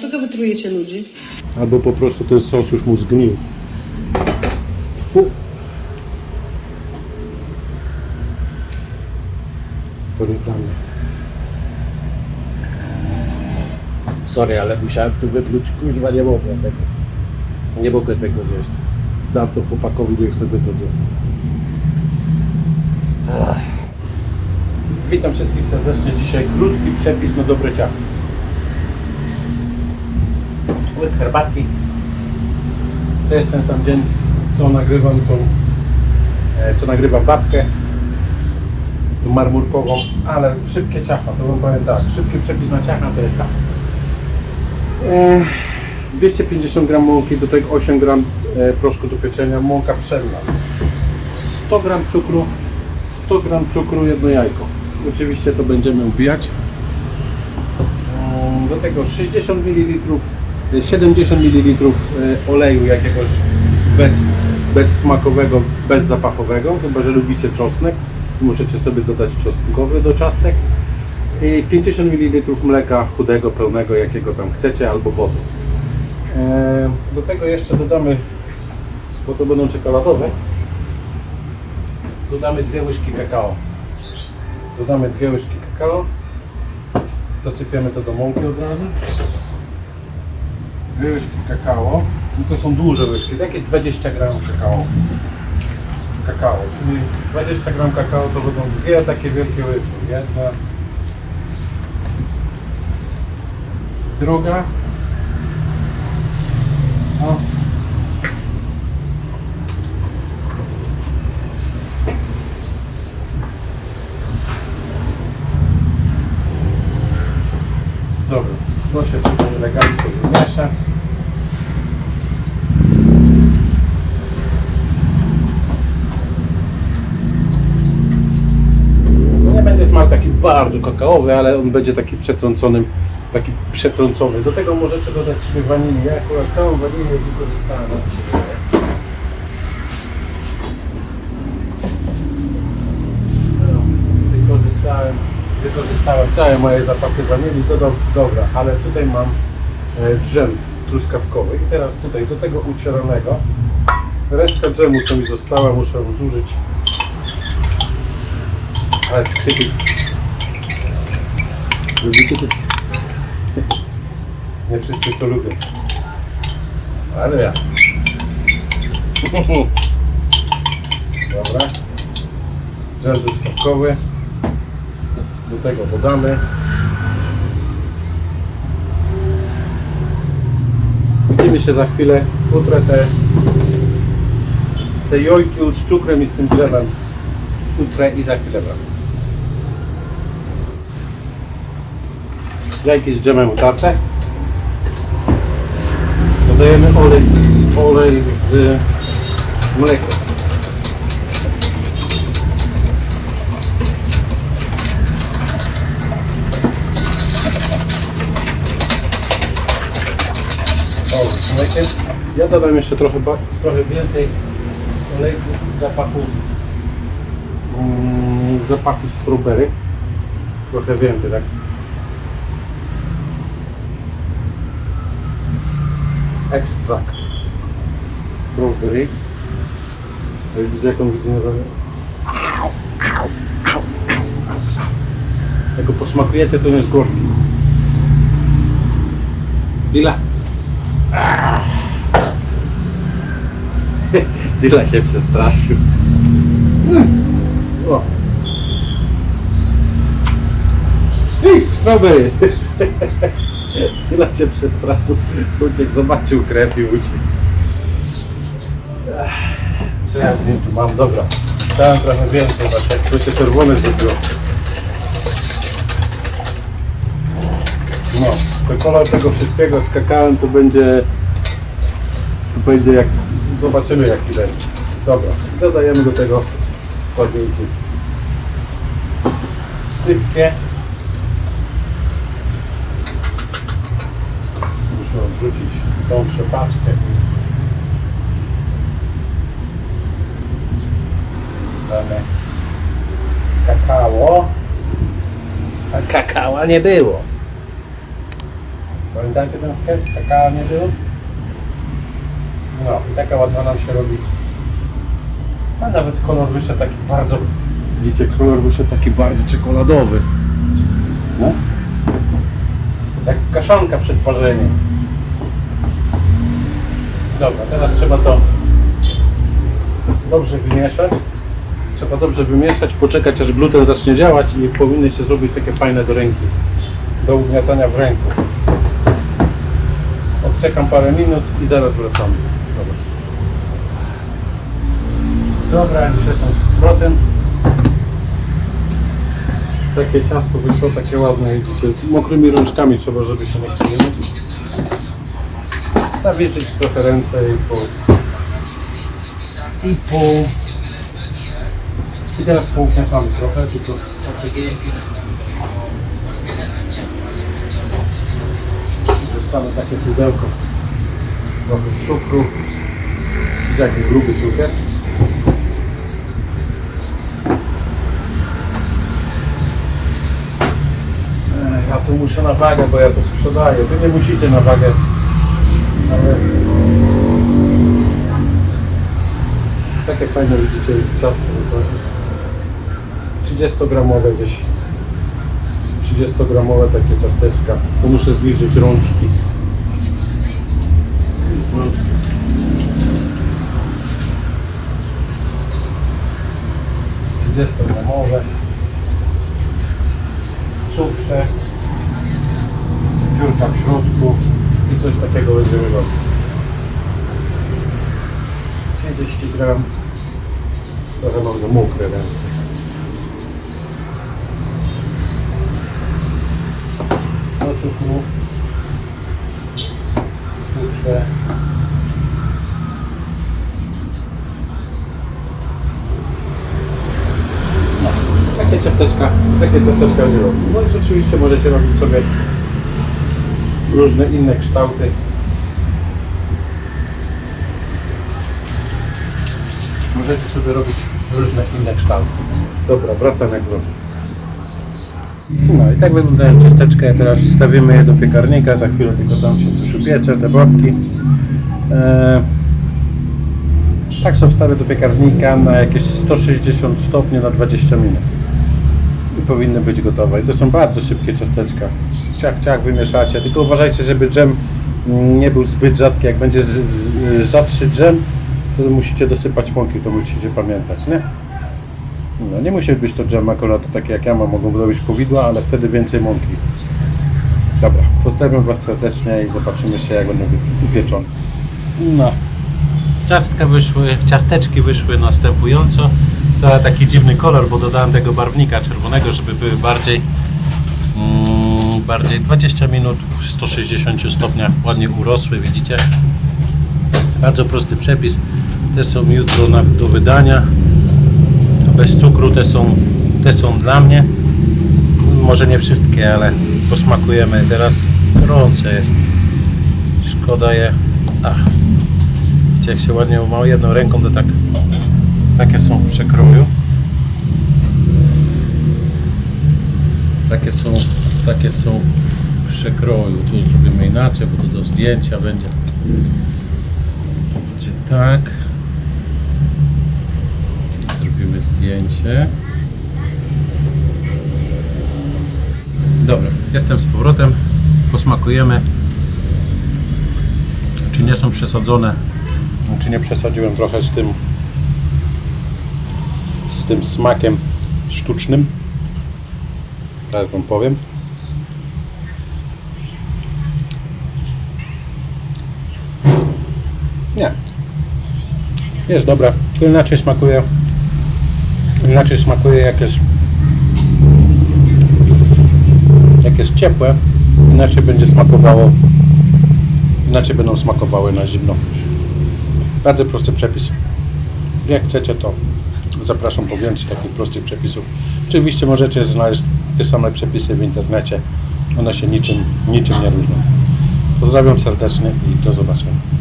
Dlaczego wytrujecie ludzi? Albo po prostu ten sos już mu zgnił. Fu. To nie dla mnie. Sorry, ale musiałem tu wypluć, kuźwa nie mogę tego. Nie mogę tego zjeść. Dam to chłopakowi, niech sobie to zje. Ach. Witam wszystkich serdecznie. Dzisiaj krótki przepis na dobre ciacho. Herbatki. To jest ten sam dzień, co nagrywam tą, e, co nagrywam babkę, marmurkową, ale szybkie ciacha, to wam powiem tak, szybki przepis na ciacha to jest tak. E, 250 g mąki, do tego 8 g e, proszku do pieczenia, mąka pszenna. 100 g cukru, 100 g cukru, jedno jajko. Oczywiście to będziemy ubijać. Do tego 60 ml, 70 ml e, oleju jakiegoś bez, bezsmakowego, bezzapachowego, chyba że lubicie czosnek. Możecie sobie dodać czosnkowy do czosnek. I 50 ml mleka chudego, pełnego, jakiego tam chcecie, albo wody. E, Do tego jeszcze dodamy, bo to będą czekoladowe, dodamy dwie łyżki kakao. Dodamy dwie łyżki kakao. Dosypiemy to do mąki od razu. Łyżki kakao. I to są duże łyżki, jakieś 20 gram kakao. Kakao, czyli 20 gram kakao to będą dwie takie wielkie łyżki. Jedna. Druga. O. Dobra, to się tutaj elegancko wymiesza. Nie będzie smak taki bardzo kakaowy, ale on będzie taki przetrącony, taki przetrącony. Do tego możecie dodać sobie wanilię. Ja akurat całą wanilię wykorzystałem. Wykorzystałem, całe moje zapasy wanilii, dodam, dobra, ale tutaj mam e, drzem truskawkowy i teraz tutaj do tego ucieranego resztę drzemu, co mi została, muszę zużyć ale skrzypi. Lubicie to? Nie wszyscy to lubią. Ale ja. Dobra. Żel truskawkowy. Do tego dodamy. Widzimy się za chwilę. Utrę te, te jojki z cukrem i z tym drzewem. Utrę i za chwilę wracam. Jajki z dżemem utarte. Dodajemy olej, olej z, z mlekiem. Ja dodam jeszcze trochę, trochę więcej olejku zapachu mm, zapachu strawberry. Trochę więcej, tak? ekstrakt strawberry. Widzicie jak on wygląda? Jak go posmakujecie, to nie jest gorzki. Dila. Dila się przestraszył. O. Ej, strawberry! Chyba się przestraszył, uciekł, zobaczył krew i uciekł. Co ja z nim tu mam? Dobra, dałem trochę więcej, właśnie jak to się czerwone zrobiło. No, to kolor tego wszystkiego z kakałem to będzie, to będzie jak, zobaczymy jaki będzie. Dobra, dodajemy do tego składniki sypkie. Muszę odrzucić tą trzepaczkę. Damy kakao. A kakała nie było. Pamiętacie ten sketch? Taka nie był? No i taka ładna nam się robi. A nawet kolor wyszedł taki bardzo... Widzicie, kolor wyszedł taki bardzo czekoladowy. No. Jak kaszanka przed parzeniem. Dobra, teraz trzeba to dobrze wymieszać. Trzeba dobrze wymieszać, poczekać aż gluten zacznie działać i powinny się zrobić takie fajne do ręki. Do ugniatania w ręku. Odczekam parę minut i zaraz wracamy. Dobra. Już jestem z powrotem. Takie ciasto wyszło, takie ładne, widzicie, mokrymi rączkami trzeba, żeby się nie kryły. Nawieczyć trochę ręce i pół. I pół. I teraz połkniętamy trochę, tylko Zostaną takie pudełko. Trochę cukru. Widzicie, Jaki gruby cukier. Ej, Ja tu muszę na wagę, bo ja to sprzedaję. Wy nie musicie na wagę. Ale... Takie fajne widzicie ciasto. to 30-gramowe gdzieś. 30-gramowe takie ciasteczka. Tu muszę zbliżyć rączki. Rączki. gramowe cukrze piórka w środku i coś takiego będziemy robić. 30 gram. Trochę mam za mokre ręce do cukru cukrze takie ciasteczka, takie ciasteczka się robi. No i oczywiście możecie robić sobie różne inne kształty. Możecie sobie robić różne inne kształty. Dobra, wracam jak zrobię. No i tak wyglądają ciasteczka. Teraz wstawimy je do piekarnika. Za chwilę tylko tam się coś upiecze, te babki. Eee, tak sobie wstawię do piekarnika na jakieś 160 stopni na 20 minut. I powinny być gotowe. I to są bardzo szybkie ciasteczka. Ciach, ciach wymieszacie. Tylko uważajcie, żeby dżem nie był zbyt rzadki. Jak będzie rzadszy dżem, to musicie dosypać mąki, to musicie pamiętać, nie? No nie musi być to dżem akurat takie jak ja mam, mogą robić powidła, ale wtedy więcej mąki. Dobra, pozdrawiam Was serdecznie i zobaczymy się jak będą upieczone. No. Ciastka wyszły, ciasteczki wyszły następująco. Taki dziwny kolor, bo dodałem tego barwnika czerwonego, żeby były bardziej mm, bardziej 20 minut w 160 stopniach ładnie urosły, widzicie? Bardzo prosty przepis. Te są jutro na, do wydania. Bez cukru te są, te są dla mnie. Może nie wszystkie, ale posmakujemy teraz. Gorące jest. Szkoda je. Ach. Widzicie jak się ładnie umało jedną ręką to tak takie są w przekroju. Takie są, takie są w przekroju. Tu zrobimy inaczej, bo to do zdjęcia będzie. Będzie tak. Zrobimy zdjęcie. Dobra, jestem z powrotem. Posmakujemy. Czy nie są przesadzone? Czy nie przesadziłem trochę z tym z tym smakiem sztucznym? Teraz wam powiem. Nie. Jest dobra. To inaczej smakuje. Inaczej smakuje jak jest jak jest ciepłe, inaczej będzie smakowało inaczej będą smakowały na zimno. Bardzo prosty przepis. Jak chcecie to zapraszam po więcej takich prostych przepisów. Oczywiście możecie znaleźć te same przepisy w internecie. One się niczym, niczym nie różnią. Pozdrawiam serdecznie i do zobaczenia.